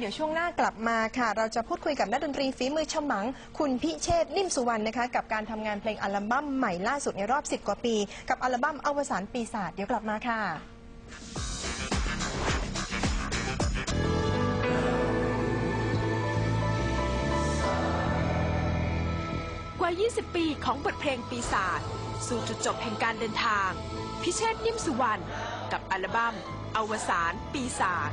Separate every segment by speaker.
Speaker 1: เดี๋ยวช่วงหน้ากลับมาค่ะ เราจะพูดคุยกับนักดนตรีฝีมือฉมัง คุณพิเชษฐ์นิ่มสุวรรณนะคะ กับการทำงานเพลงอัลบั้มใหม่ล่าสุดในรอบ 10 กว่าปี กับอัลบั้มอวสานปีศาจเดี๋ยวกลับมาค่ะ
Speaker 2: กว่า 20 ปีของบทเพลงปีศาจสู่จุดจบแห่งการเดินทาง พิเชษฐ์นิ่มสุวรรณกับอัลบั้มอวสานปีศาจ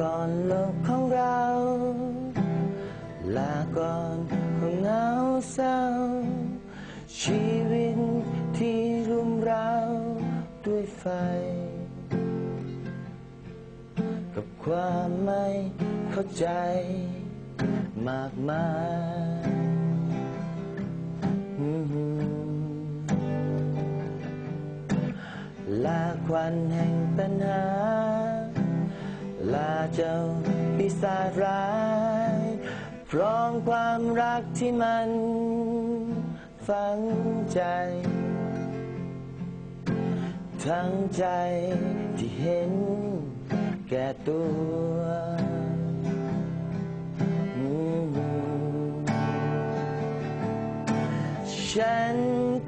Speaker 3: ก่อนโลกของเรา ลาก่อนความเหงาเศร้า ชีวิตที่รุมเร้าด้วยไฟ กับความไม่เข้าใจ มากมายลาควันแห่งปัญหา ลาเจ้าปีศาจร้ายพร้อมความรักที่มันฝังใจ ทั้งใจที่เห็นแก่ตัวฉัน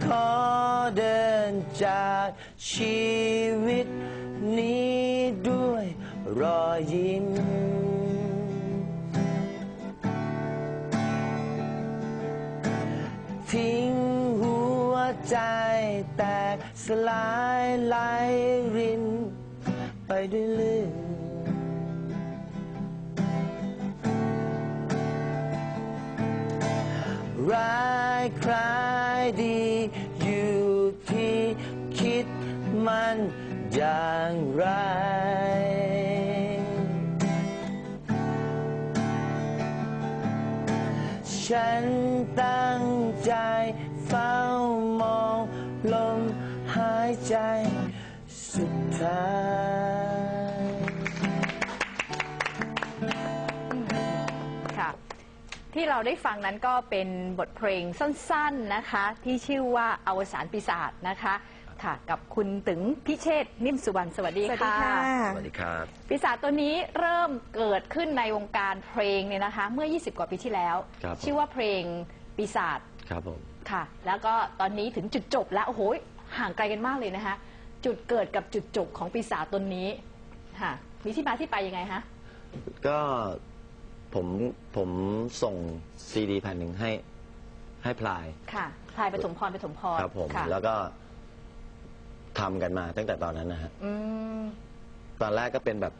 Speaker 3: ขอเดินจากชีวิต รอยยิ้ม ทิ้งหัวใจแตกสลายไหลริน ไปด้วยเลือนร้ายคลายดีอยู่ที่คิดมันอย่างไร ฉันตั้งใจ เฝ้ามองลมหายใจสุดท้าย
Speaker 4: ค่ะ ที่เราได้ฟังนั้นก็เป็นบทเพลงสั้น ๆนะคะ ที่ชื่อว่าอวสานปีศาจนะคะ ค่ะ กับคุณตึงพิเชษฐ์นิ่มสุวรรณสวัสดี
Speaker 1: สวัสดี
Speaker 4: ค่ะ
Speaker 1: ค่ะ
Speaker 3: สวัสดีครับ
Speaker 4: ปีศาจตัวนี้เริ่มเกิดขึ้นในวงการเพลงเนี่ยนะคะ เมื่อ 20 กว่าปีที่แล้ว
Speaker 3: ครับผม
Speaker 4: ชื่อว่าเพลงปีศาจ
Speaker 3: ครับผม
Speaker 4: ค่ะ แล้วก็ตอนนี้ถึงจุดจบแล้วโอ้โหห่างไกลกันมากเลยนะคะ จุดเกิดกับจุดจบของปีศาจตัวนี้ค่ะ มีที่มาที่ไปยังไงคะ
Speaker 3: ก็ผมผมส่งซีดีแผ่นหนึ่งให้ให้พลาย
Speaker 4: ค่ะพลายปฐมพรปฐมพร
Speaker 3: ครับผม
Speaker 4: ค่ะ
Speaker 3: แล้วก็ ทำกันมา ตั้งแต่ตอนนั้นนะฮะ
Speaker 4: อืม
Speaker 3: ตอนแรกก็เป็นแบบ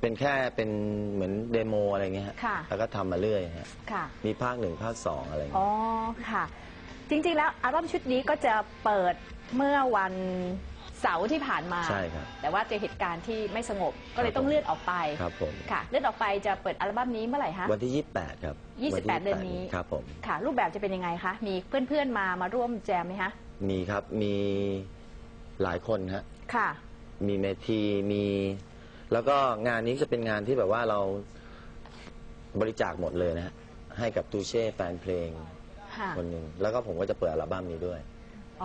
Speaker 3: เป็นแค่เป็นเหมือนเดโมอะไรเงี้ยฮะ
Speaker 4: ค่ะ
Speaker 3: แล้วก็ทำมาเรื่อยฮะ
Speaker 4: ค่ะ
Speaker 3: มีภาคหนึ่งภาคสองอะไร
Speaker 4: อ๋
Speaker 3: เงี้
Speaker 4: อยค่ะ จริงๆ แล้วอัลบั้มชุดนี้ก็จะเปิดเมื่อวันเสาร์ที่ผ่านมา
Speaker 3: ใช่ครับ
Speaker 4: แต่ว่าเจอเหตุการณ์ที่ไม่สงบก็เลย
Speaker 3: ครับ
Speaker 4: ต้องเลื่อนออกไป
Speaker 3: ครับผม
Speaker 4: ค่ะ เลื่อนออกไปจะเปิดอัลบั้มนี้เมื่อไหร่คะ
Speaker 3: วันที่ยี่แปดครับ
Speaker 4: ยี่สิบแปด
Speaker 3: วั
Speaker 4: เดือนนี้
Speaker 3: ครับผม
Speaker 4: ค่ะ รูปแบบจะเป็นยังไงคะ มีเพื่อนๆ มามาร่วมแจมไหมคะ
Speaker 3: มีครับมีหลายคนฮะ
Speaker 4: ค่ะ
Speaker 3: มีเมทีมี แล้วก็งานนี้จะเป็นงานที่แบบว่าเราบริจาคหมดเลยนะฮะให้กับตูเช่แฟนเพลง
Speaker 4: ค่ะ
Speaker 3: คนหนึ่งแล้วก็ผมก็จะเปิดอัลบั้มนี้ด้วย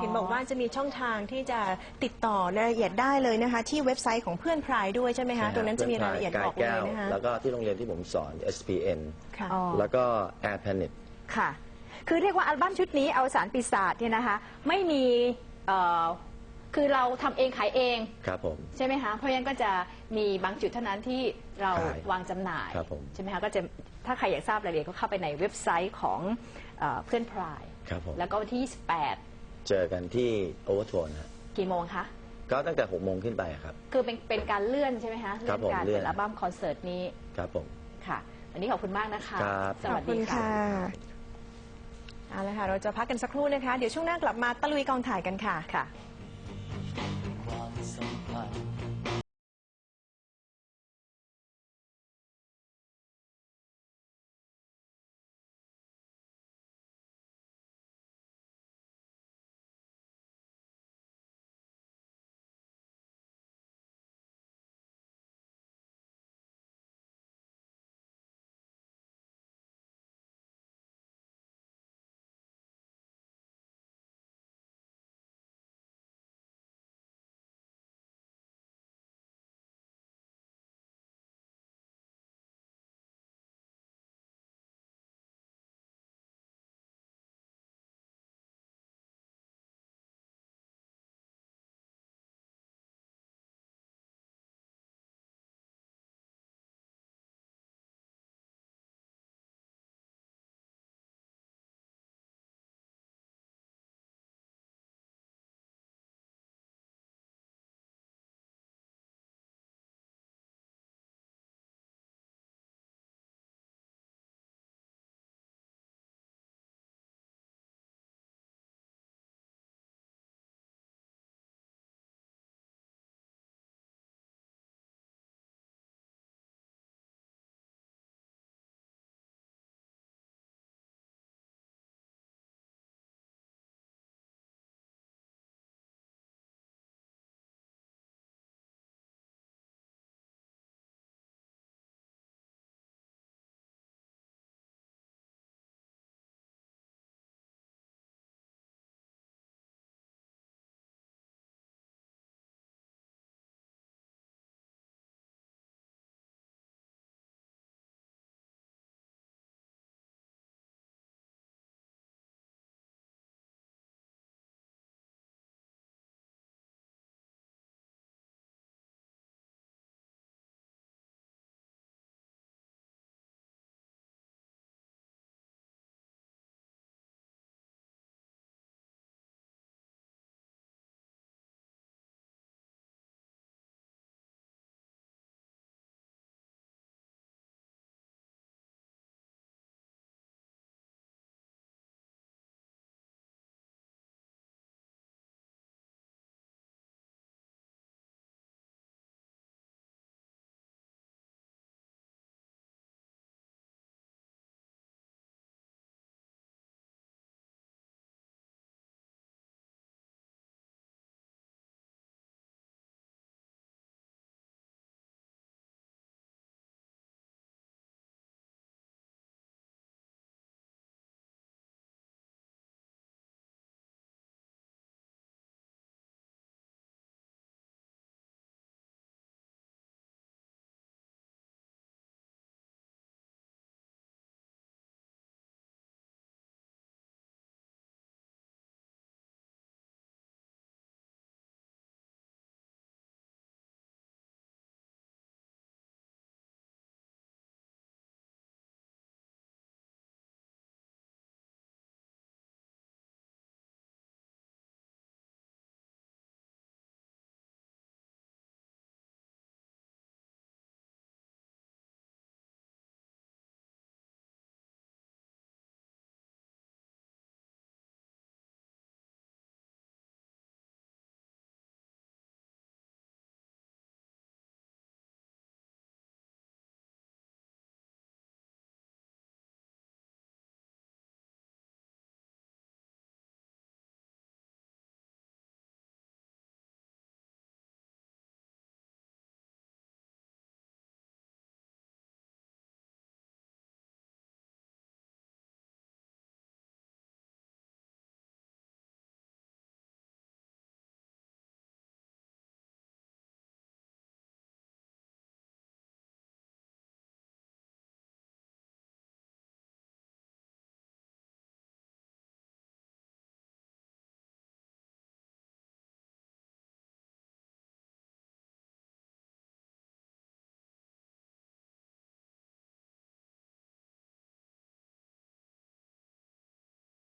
Speaker 1: เห็นบอกว่าจะมีช่องทางที่จะติดต่อรายละเอียดได้เลยนะคะ ที่เว็บไซต์ของเพื่อนพรายด้วยใช่ไหมคะ ตรงนั้นจะมีรายละเอียดบอกเลยนะคะ
Speaker 3: แล้วก็ที่โรงเรียนที่ผมสอน SPN
Speaker 1: ค่ะ
Speaker 4: อ๋อ
Speaker 3: แล้วก็ Air Planet
Speaker 4: ค่ะ คือเรียกว่าอัลบั้มชุดนี้เอาสารปีศาจเนี่ยนะคะ ไม่มีเอ่อคือเราทำเองขายเอง
Speaker 3: ครับผม
Speaker 4: ใช่ไหมคะ เพราะฉะนั้นก็จะมีบางจุดเท่านั้นที่เรา
Speaker 3: ขายวา
Speaker 4: งจำหน่าย
Speaker 3: ครับผม
Speaker 4: ใช่ไหมคะ ก็จะถ้าใครอยากทราบรายละเอียดก็เข้าไปในเว็บไซต์ของเออเพื่อนพราย
Speaker 3: ครับผม
Speaker 4: แล้วก็วันที่
Speaker 3: เจอกันที่ Overtone ฮะ
Speaker 4: 28กี่โมงคะ
Speaker 3: ก็ตั้งแต่6โมงขึ้นไปครับ
Speaker 4: คือเป็นเป็นการเลื่อนใช่ไหมคะ
Speaker 3: ครับผม
Speaker 4: การ
Speaker 3: เลื่
Speaker 4: เปิ
Speaker 3: อน
Speaker 4: ดอัลบั้มคอนเสิร์ตนี้
Speaker 3: ครับผม
Speaker 4: ค่ะ วันนี้ขอบคุณมากนะคะ
Speaker 3: ครับ
Speaker 4: ส
Speaker 1: ขอ
Speaker 4: วั
Speaker 1: บ
Speaker 4: ส
Speaker 1: คุ
Speaker 4: ดี
Speaker 1: ณ
Speaker 4: ค่ะ
Speaker 1: ค่ะ เอาละค่ะ เราจะพักกันสักครู่นะคะ เดี๋ยวช่วงหน้ากลับมาตะลุยกองถ่ายกันค่ะ
Speaker 4: ค่ะ
Speaker 3: ความสัมพันธ์